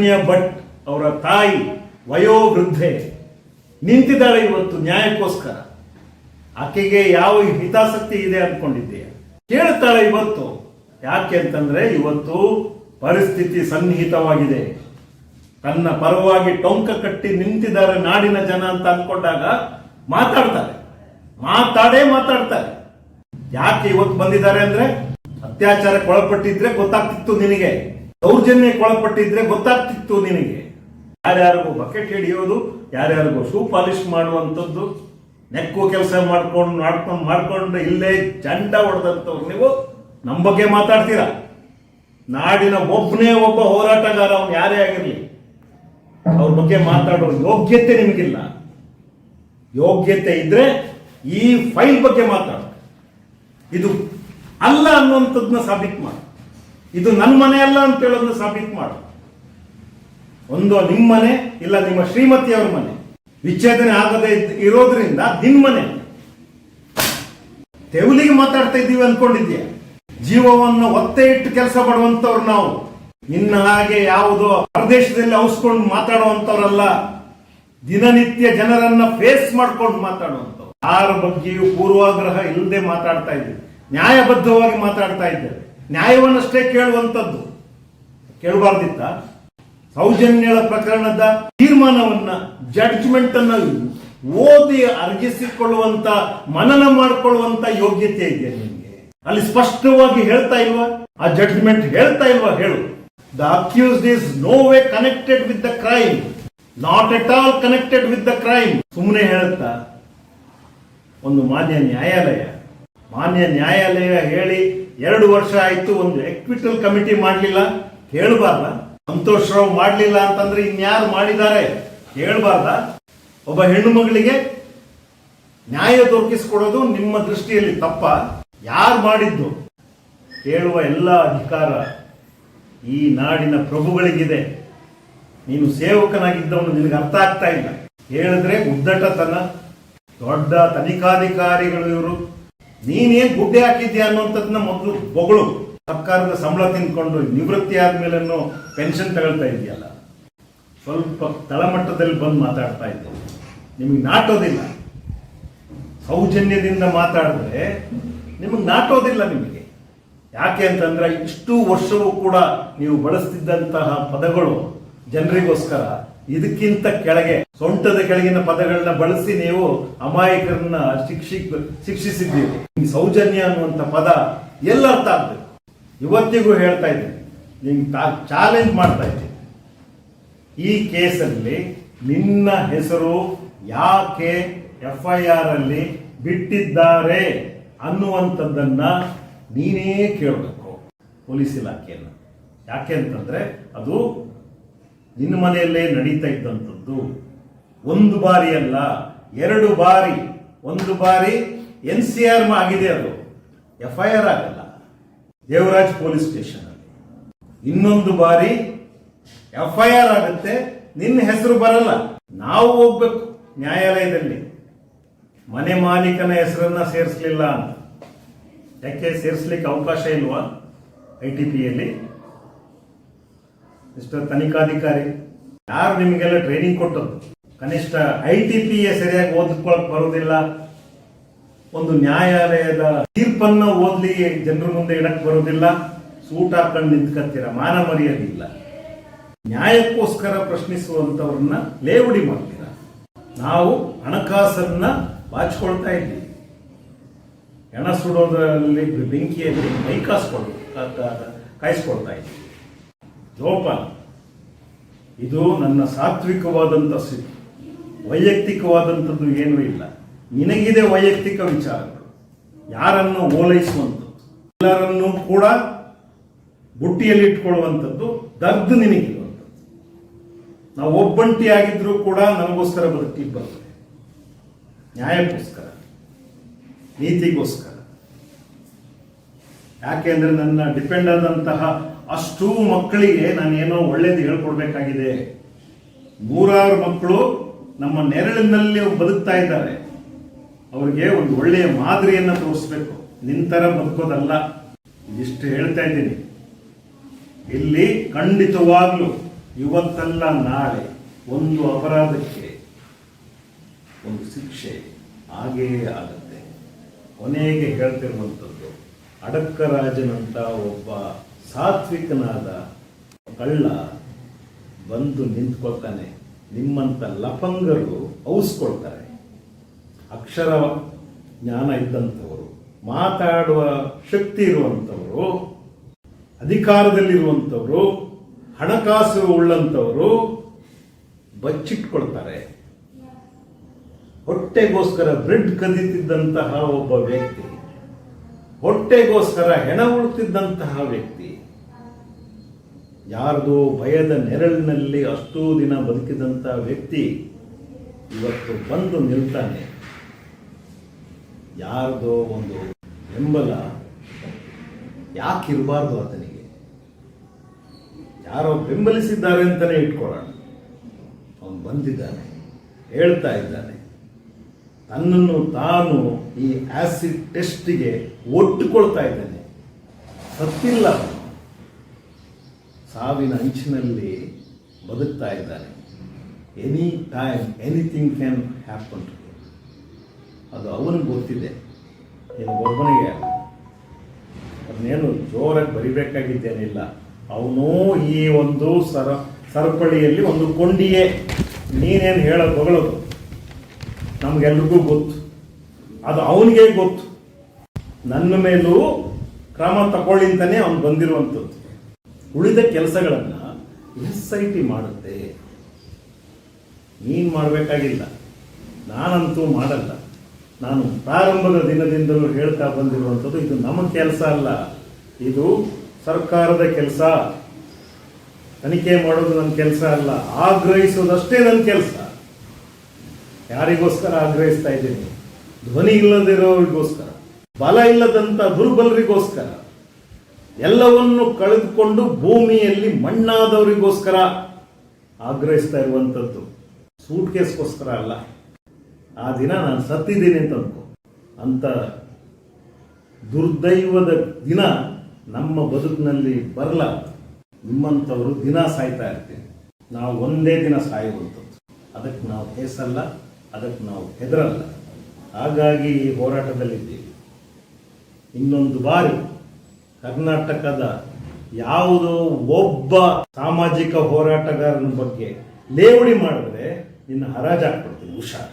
ಅನನ್ಯ ಭಟ್ ಅವರ ತಾಯಿ ವಯೋವೃದ್ಧೆ ನಿಂತಿದ್ದಾಳೆ ಇವತ್ತು ನ್ಯಾಯಕ್ಕೋಸ್ಕರ. ಆಕೆಗೆ ಯಾವ ಹಿತಾಸಕ್ತಿ ಇದೆ ಅಂದ್ಕೊಂಡಿದ್ದೀಯ ಕೇಳ್ತಾಳೆ ಇವತ್ತು. ಯಾಕೆ ಅಂತಂದ್ರೆ ಇವತ್ತು ಪರಿಸ್ಥಿತಿ ಸನ್ನಿಹಿತವಾಗಿದೆ. ತನ್ನ ಪರವಾಗಿ ಟೊಂಕ ಕಟ್ಟಿ ನಿಂತಿದ್ದಾರೆ ನಾಡಿನ ಜನ ಅಂತ ಅಂದ್ಕೊಂಡಾಗ ಮಾತಾಡ್ತಾರೆ. ಮಾತಾಡೇ ಮಾತಾಡ್ತಾರೆ. ಯಾಕೆ ಇವತ್ತು ಬಂದಿದ್ದಾರೆ ಅಂದ್ರೆ ಅತ್ಯಾಚಾರಕ್ಕೆ ಒಳಪಟ್ಟಿದ್ರೆ ಗೊತ್ತಾಗ್ತಿತ್ತು ನಿನಗೆ. ದೌರ್ಜನ್ಯಕ್ಕೆ ಒಳಪಟ್ಟಿದ್ರೆ ಗೊತ್ತಾಗ್ತಿತ್ತು ನಿನಗೆ. ಯಾರ್ಯಾರಿಗೂ ಬಕೆಟ್ ಹಿಡಿಯೋದು, ಯಾರ್ಯಾರಿಗೂ ಶೂ ಪಾಲಿಶ್ ಮಾಡುವಂಥದ್ದು, ನೆಕ್ಕು ಕೆಲಸ ಮಾಡ್ಕೊಂಡು ಮಾಡ್ಕೊಂಡು ಮಾಡ್ಕೊಂಡು ಇಲ್ಲೇ ಜಂಡ ಹೊಡೆದಂಥವ್ರು ನೀವು ನಮ್ಮ ಬಗ್ಗೆ ಮಾತಾಡ್ತೀರಾ? ನಾಡಿನ ಒಬ್ಬನೇ ಒಬ್ಬ ಹೋರಾಟಗಾರ ಅವನು ಯಾರೇ ಆಗಿರಲಿ, ಅವ್ರ ಬಗ್ಗೆ ಮಾತಾಡೋ ಯೋಗ್ಯತೆ ನಿಮಗಿಲ್ಲ. ಯೋಗ್ಯತೆ ಇದ್ರೆ ಈ ಫೈಲ್ ಬಗ್ಗೆ ಮಾತಾಡ ಇದು ಅಲ್ಲ ಅನ್ನುವಂಥದ್ದನ್ನ ಸಾಬೀತು ಮಾಡು. ಇದು ನನ್ನ ಮನೆ ಅಲ್ಲ ಅಂತ ಹೇಳೋದನ್ನ ಸಾಬೀತು ಮಾಡು. ಒಂದು ನಿಮ್ಮ ಮನೆ, ಇಲ್ಲ ನಿಮ್ಮ ಶ್ರೀಮತಿಯವರ ಮನೆ. ವಿಚ್ಛೇದನೆ ಆಗದೆ ಇರೋದ್ರಿಂದ ನಿನ್ ಮನೆ. ತೆವಲಿಗೆ ಮಾತಾಡ್ತಾ ಇದ್ದೀವಿ ಅನ್ಕೊಂಡಿದ್ಯಾ? ಜೀವವನ್ನು ಒತ್ತೆ ಇಟ್ಟು ಕೆಲಸ ಪಡುವಂತವ್ರು ನಾವು. ನಿನ್ನ ಹಾಗೆ ಯಾವುದೋ ಪ್ರದೇಶದಲ್ಲಿ ಔಸ್ಕೊಂಡು ಮಾತಾಡುವಂತವ್ರಲ್ಲ ದಿನನಿತ್ಯ ಜನರನ್ನ ಫೇಸ್ ಮಾಡ್ಕೊಂಡು ಮಾತಾಡುವಂತವ್ರು ಯಾರ ಬಗ್ಗೆಯೂ ಪೂರ್ವಾಗ್ರಹ ಇಲ್ಲದೆ ಮಾತಾಡ್ತಾ ಇದ್ದೀವಿ. ನ್ಯಾಯಬದ್ಧವಾಗಿ ಮಾತಾಡ್ತಾ ಇದ್ದೇವೆ. ನ್ಯಾಯವನ್ನಷ್ಟೇ ಕೇಳುವಂತದ್ದು ಕೇಳಬಾರ್ದಿತ್ತ. ಸೌಜನ್ಯಗಳ ಪ್ರಕರಣದ ತೀರ್ಮಾನವನ್ನ ಜಡ್ಜ್ಮೆಂಟ್ ಅನ್ನ ಓದಿ ಅರ್ಜಿಸಿಕೊಳ್ಳುವಂತ, ಮನನ ಮಾಡಿಕೊಳ್ಳುವಂತ ಯೋಗ್ಯತೆ ಇದೆ ನಿಮಗೆ. ಅಲ್ಲಿ ಸ್ಪಷ್ಟವಾಗಿ ಹೇಳ್ತಾ ಇಲ್ವಾ? ಆ ಜಡ್ಜ್ಮೆಂಟ್ ಹೇಳ್ತಾ ಇಲ್ವಾ? ಹೇಳು. The accused is no way connected with the crime not at all connected with the crime ಸುಮ್ಮನೆ ಹೇಳುತ್ತಾ ಒಂದು ಮಾನ್ಯ ನ್ಯಾಯಾಲಯ ಮಾನ್ಯ ನ್ಯಾಯಾಲಯ ಹೇಳಿ ಎರಡು ವರ್ಷ ಆಯ್ತು, ಒಂದು ಎಕ್ವಿಟಲ್ ಕಮಿಟಿ ಮಾಡಲಿಲ್ಲ. ಕೇಳಬಾರ್ದ. ಸಂತೋಷ್ ರಾವ್ ಮಾಡಲಿಲ್ಲ ಅಂತಂದ್ರೆ ಇನ್ಯಾರು ಮಾಡಿದ್ದಾರೆ? ಕೇಳಬಾರ್ದ. ಒಬ್ಬ ಹೆಣ್ಣು ಮಗಳಿಗೆ ನ್ಯಾಯ ದೊರಕಿಸಿಕೊಡೋದು ನಿಮ್ಮ ದೃಷ್ಟಿಯಲ್ಲಿ ತಪ್ಪ. ಯಾರು ಮಾಡಿದ್ದು? ಕೇಳುವ ಎಲ್ಲ ಅಧಿಕಾರ ಈ ನಾಡಿನ ಪ್ರಭುಗಳಿಗಿದೆ. ನೀನು ಸೇವಕನಾಗಿದ್ದವನು, ನಿನಗೆ ಅರ್ಥ ಆಗ್ತಾ ಇಲ್ಲ. ಹೇಳಿದ್ರೆ ಉದ್ದಟತನ. ದೊಡ್ಡ ತನಿಖಾಧಿಕಾರಿಗಳು ಇವರು. ನೀನೇನ್ ಗುಡ್ಡೆ ಹಾಕಿದ್ಯಾ ಅನ್ನುವಂಥದ್ದನ್ನ ಮೊದಲು ಬೊಗಳು. ಸರ್ಕಾರದ ಸಂಬಳ ತಿನ್ಕೊಂಡು ನಿವೃತ್ತಿ ಆದ್ಮೇಲೆ ಪೆನ್ಷನ್ ತಗೊಳ್ತಾ ಇದೆಯಲ್ಲ. ಸ್ವಲ್ಪ ತಳಮಟ್ಟದಲ್ಲಿ ಬಂದು ಮಾತಾಡ್ತಾ ಇದ್ದೆ. ನಿಮಗೆ ನಾಟೋದಿಲ್ಲ. ಸೌಜನ್ಯದಿಂದ ಮಾತಾಡಿದ್ರೆ ನಿಮಗೆ ನಾಟೋದಿಲ್ಲ ನಿಮಗೆ. ಯಾಕೆ ಅಂತಂದ್ರೆ ಇಷ್ಟು ವರ್ಷವೂ ಕೂಡ ನೀವು ಬಳಸ್ತಿದ್ದಂತಹ ಪದಗಳು ಜನರಿಗೋಸ್ಕರ ಇದಕ್ಕಿಂತ ಕೆಳಗೆ, ಸೊಂಟದ ಕೆಳಗಿನ ಪದಗಳನ್ನ ಬಳಸಿ ನೀವು ಅಮಾಯಕರನ್ನ ಶಿಕ್ಷಿ ಶಿಕ್ಷಿಸಿದ್ದೀರಿ. ಸೌಜನ್ಯ ಅನ್ನುವಂಥ ಪದ ಎಲ್ಲ ಅರ್ಥ ಆಗ್ತದೆ. ಇವತ್ತಿಗೂ ಹೇಳ್ತಾ ಇದ್ದೀನಿ. ನಿಮ್ಗೆ ಚಾಲೆಂಜ್ ಮಾಡ್ತಾ ಇದ್ದೀನಿ. ಈ ಕೇಸಲ್ಲಿ ನಿನ್ನ ಹೆಸರು ಯಾಕೆ ಎಫ್ ಐ ಆರ್ ಅಲ್ಲಿ ಬಿಟ್ಟಿದ್ದಾರೆ ಅನ್ನುವಂಥದ್ದನ್ನ ನೀನೇ ಕೇಳಬೇಕು. ಪೊಲೀಸ್ ಇಲಾಖೆಯನ್ನು. ಯಾಕೆ ಅಂತಂದ್ರೆ ಅದು ನಿನ್ನ ಮನೆಯಲ್ಲೇ ನಡೀತಾ ಇದ್ದಂಥದ್ದು. ಒಂದು ಬಾರಿ ಅಲ್ಲ, ಎರಡು ಬಾರಿ, ಒಂದು ಬಾರಿ ಎನ್ ಸಿ ಆರ್ ಆಗಿದೆ ಅದು. ಎಫ್ ಐ ಆರ್ ಆಗಲ್ಲ. ದೇವರಾಜ್ ಪೊಲೀಸ್ ಸ್ಟೇಷನ್ ಅಲ್ಲಿ. ಇನ್ನೊಂದು ಬಾರಿ ಎಫ್ ಐ ಆರ್ ಆಗುತ್ತೆ, ನಿನ್ನ ಹೆಸರು ಬರಲ್ಲ. ನಾವು ಹೋಗ್ಬೇಕು ನ್ಯಾಯಾಲಯದಲ್ಲಿ. ಮನೆ ಮಾಲೀಕನ ಹೆಸರನ್ನ ಸೇರಿಸಲಿಲ್ಲ ಅಂತ. ಯಾಕೆ ಸೇರಿಸ್ಲಿಕ್ಕೆ ಅವಕಾಶ ಇಲ್ವಾ? ಐ ಟಿ ಪಿಯಲ್ಲಿ ಮಿಸ್ಟರ್ ತನಿಖಾಧಿಕಾರಿ, ಯಾರು ನಿಮಗೆಲ್ಲ ಟ್ರೈನಿಂಗ್ ಕೊಟ್ಟದ್ದು? ಕನಿಷ್ಠ ಐ ಟಿ ಪಿ ಸರಿಯಾಗಿ ಓದ್ಕೊಳಕ್ ಬರೋದಿಲ್ಲ. ಒಂದು ನ್ಯಾಯಾಲಯದ ತೀರ್ಪನ್ನ ಓದ್ಲಿ ಜನರ ಮುಂದೆ ಇಡಕ್ ಬರೋದಿಲ್ಲ. ಸೂಟ್ ಹಾಕೊಂಡು ನಿಂತ್ಕತ್ತೀರ, ಮಾನ ಮರ್ಯಾದಿಲ್ಲ ನ್ಯಾಯಕ್ಕೋಸ್ಕರ ಪ್ರಶ್ನಿಸುವಂತವ್ರನ್ನ ಲೇವಡಿ ಮಾಡ್ತೀರ. ನಾವು ಹಣಕಾಸನ್ನ ಬಾಚಿಕೊಳ್ತಾ ಇದ್ದೀವಿ. ಹೆಣ ಸುಡೋದ್ರಲ್ಲಿ ಬೆಂಕಿಯಲ್ಲಿ ಕೈ ಕಾಸ್ಕೊಳ್ ಕಾಯಿಸ್ಕೊಳ್ತಾ ಇದ್ದೀವಿ. ಜೋಪಾನ ಇದು ನನ್ನ ಸಾತ್ವಿಕವಾದಂಥ ಸ್ಥಿತಿ. ವೈಯಕ್ತಿಕವಾದಂಥದ್ದು ಏನೂ ಇಲ್ಲ. ನಿನಗಿದೆ ವೈಯಕ್ತಿಕ ವಿಚಾರಗಳು. ಯಾರನ್ನು ಓಲೈಸುವಂಥದ್ದು? ಎಲ್ಲರನ್ನೂ ಕೂಡ ಬುಟ್ಟಿಯಲ್ಲಿ ಇಟ್ಕೊಳ್ಳುವಂಥದ್ದು ದರ್ದು ನಿನಗಿರುವಂಥದ್ದು. ನಾವು ಒಬ್ಬಂಟಿ ಆಗಿದ್ರೂ ಕೂಡ ನನಗೋಸ್ಕರ ಬದುಕಿ ಬರ್ತದೆ. ನ್ಯಾಯಕ್ಕೋಸ್ಕರ, ನೀತಿಗೋಸ್ಕರ. ಯಾಕೆ ಅಂದ್ರೆ ನನ್ನ ಡಿಪೆಂಡ್ ಆದಂತಹ ಅಷ್ಟೂ ಮಕ್ಕಳಿಗೆ ನಾನು ಏನೋ ಒಳ್ಳೇದು ಹೇಳ್ಕೊಡ್ಬೇಕಾಗಿದೆ. ನೂರಾರು ಮಕ್ಕಳು ನಮ್ಮ ನೆರಳಿನಲ್ಲಿ ಬದುಕ್ತಾ ಇದ್ದಾರೆ. ಅವರಿಗೆ ಒಂದು ಒಳ್ಳೆಯ ಮಾದರಿಯನ್ನ ತೋರಿಸ್ಬೇಕು. ನಿಂತರ ಬದುಕೋದಲ್ಲ. ಇಷ್ಟು ಹೇಳ್ತಾ ಇದ್ದೀನಿ. ಇಲ್ಲಿ ಖಂಡಿತವಾಗ್ಲೂ ಇವತ್ತಲ್ಲ ನಾಳೆ ಒಂದು ಅಪರಾಧಕ್ಕೆ ಒಂದು ಶಿಕ್ಷೆ ಹಾಗೆಯೇ ಆಗುತ್ತೆ. ಕೊನೆಗೆ ಹೇಳ್ತಿರುವಂಥದ್ದು ಅಡಕ್ಕರಾಜನಂತ ಒಬ್ಬ ಸಾತ್ವಿಕನಾದ ಕಳ್ಳ ಬಂದು ನಿಂತ್ಕೊಳ್ತಾನೆ. ನಿಮ್ಮಂಥ ಲಫಂಗರು ಔಸ್ಕೊಳ್ತಾರೆ. ಅಕ್ಷರ ಜ್ಞಾನ ಇದ್ದಂಥವರು, ಮಾತಾಡುವ ಶಕ್ತಿ ಇರುವಂಥವರು, ಅಧಿಕಾರದಲ್ಲಿರುವಂಥವರು, ಹಣಕಾಸು ಉಳ್ಳಂಥವರು ಬಚ್ಚಿಟ್ಕೊಳ್ತಾರೆ. ಹೊಟ್ಟೆಗೋಸ್ಕರ ಬ್ರೆಡ್ ಕದೀತಿದ್ದಂತಹ ಒಬ್ಬ ವ್ಯಕ್ತಿ ಹೊಟ್ಟೆಗೋಸ್ಕರ ಹೆಣ ಉಳುತ್ತಿದ್ದಂತಹ ವ್ಯಕ್ತಿ ಯಾರದೋ ಭಯದ ನೆರಳಿನಲ್ಲಿ ಅಷ್ಟೂ ದಿನ ಬದುಕಿದಂತಹ ವ್ಯಕ್ತಿ ಇವತ್ತು ಬಂದು ನಿಲ್ತಾನೆ. ಯಾರ್ದೋ ಒಂದು ಬೆಂಬಲ ಯಾಕಿರಬಾರ್ದು ಆತನಿಗೆ? ಯಾರೋ ಬೆಂಬಲಿಸಿದ್ದಾರೆ ಅಂತಲೇ ಇಟ್ಕೊಳ್ಳೋಣ. ಅವನು ಬಂದಿದ್ದಾನೆ, ಹೇಳ್ತಾ ಇದ್ದಾನೆ. ತನ್ನನ್ನು ತಾನು ಈ ಆಸಿಡ್ ಟೆಸ್ಟಿಗೆ ಒಟ್ಟುಕೊಳ್ತಾ ಇದ್ದಾನೆ. ಸತ್ತಿಲ್ಲ. ಸಾವಿನ ಅಂಚಿನಲ್ಲಿ ಬದುಕ್ತಾ ಇದ್ದಾನೆ. Any time anything can happen ಅದು ಅವನಿಗೆ ಗೊತ್ತಿದೆ. ಒಬ್ಬನಿಗೆ ಅದನ್ನೇನು ಜೋರಾಗಿ ಬರಿಬೇಕಾಗಿದ್ದೇನಿಲ್ಲ. ಅವನು ಈ ಒಂದು ಸರ, ಸರಪಳಿಯಲ್ಲಿ ಒಂದು ಕೊಂಡಿಯೇ ನೀನೇನು ಹೇಳೋದು ಹೊಗಳೋದು. ನಮಗೆಲ್ರಿಗೂ ಗೊತ್ತು. ಅದು ಅವನಿಗೆ ಗೊತ್ತು. ನನ್ನ ಮೇಲೂ ಕ್ರಮ ತಗೊಳ್ಳಿಂತಾನೆ ಅವನು ಬಂದಿರುವಂಥದ್ದು. ಉಳಿದ ಕೆಲಸಗಳನ್ನು ಎಸ್ ಐ ಟಿ ಮಾಡುತ್ತೆ. ನೀನು ಮಾಡಬೇಕಾಗಿಲ್ಲ. ನಾನಂತೂ ಮಾಡಲ್ಲ. ನಾನು ಪ್ರಾರಂಭದ ದಿನದಿಂದಲೂ ಹೇಳ್ತಾ ಬಂದಿರುವಂಥದ್ದು, ಇದು ನಮ್ಮ ಕೆಲಸ ಅಲ್ಲ. ಇದು ಸರ್ಕಾರದ ಕೆಲಸ. ತನಿಖೆ ಮಾಡೋದು ನನ್ನ ಕೆಲಸ ಅಲ್ಲ. ಆಗ್ರಹಿಸೋದಷ್ಟೇ ನನ್ನ ಕೆಲಸ. ಯಾರಿಗೋಸ್ಕರ ಆಗ್ರಹಿಸ್ತಾ ಇದ್ದೀನಿ? ಧ್ವನಿ ಇಲ್ಲದಿರೋರಿಗೋಸ್ಕರ, ಬಲ ಇಲ್ಲದಂತ ದುರ್ಬಲರಿಗೋಸ್ಕರ, ಎಲ್ಲವನ್ನು ಕಳೆದುಕೊಂಡು ಭೂಮಿಯಲ್ಲಿ ಮಣ್ಣಾದವರಿಗೋಸ್ಕರ ಆಗ್ರಹಿಸ್ತಾ ಇರುವಂಥದ್ದು ಸೂಟ್ ಕೇಸ್ಗೋಸ್ಕರ ಅಲ್ಲ. ಆ ದಿನ ನಾನು ಸತ್ತಿದ್ದೀನಿ ಅಂತ ಅನ್ಕೋ. ಅಂತ ದುರ್ದೈವದ ದಿನ ನಮ್ಮ ಬದುಕಿನಲ್ಲಿ ಬರಲ ನಿಮ್ಮಂಥವರು ದಿನ ಸಾಯ್ತಾ ಇರ್ತೀವಿ ನಾವು ಒಂದೇ ದಿನ ಸಾಯುವಂಥದ್ದು. ಅದಕ್ಕೆ ನಾವು ಹೆಸಲ್ಲ. ಅದಕ್ಕೆ ನಾವು ಹೆದರಲ್ಲ. ಹಾಗಾಗಿ ಈ ಹೋರಾಟದಲ್ಲಿದ್ದೀವಿ. ಇನ್ನೊಂದು ಬಾರಿ ಕರ್ನಾಟಕದ ಯಾವುದೋ ಒಬ್ಬ ಸಾಮಾಜಿಕ ಹೋರಾಟಗಾರನ ಬಗ್ಗೆ ಲೇವಡಿ ಮಾಡಿದ್ರೆ ನಿನ್ನ ಹರಾಜಾಗ್ಬಿಡ್ತೀನಿ, ಹುಷಾರ್.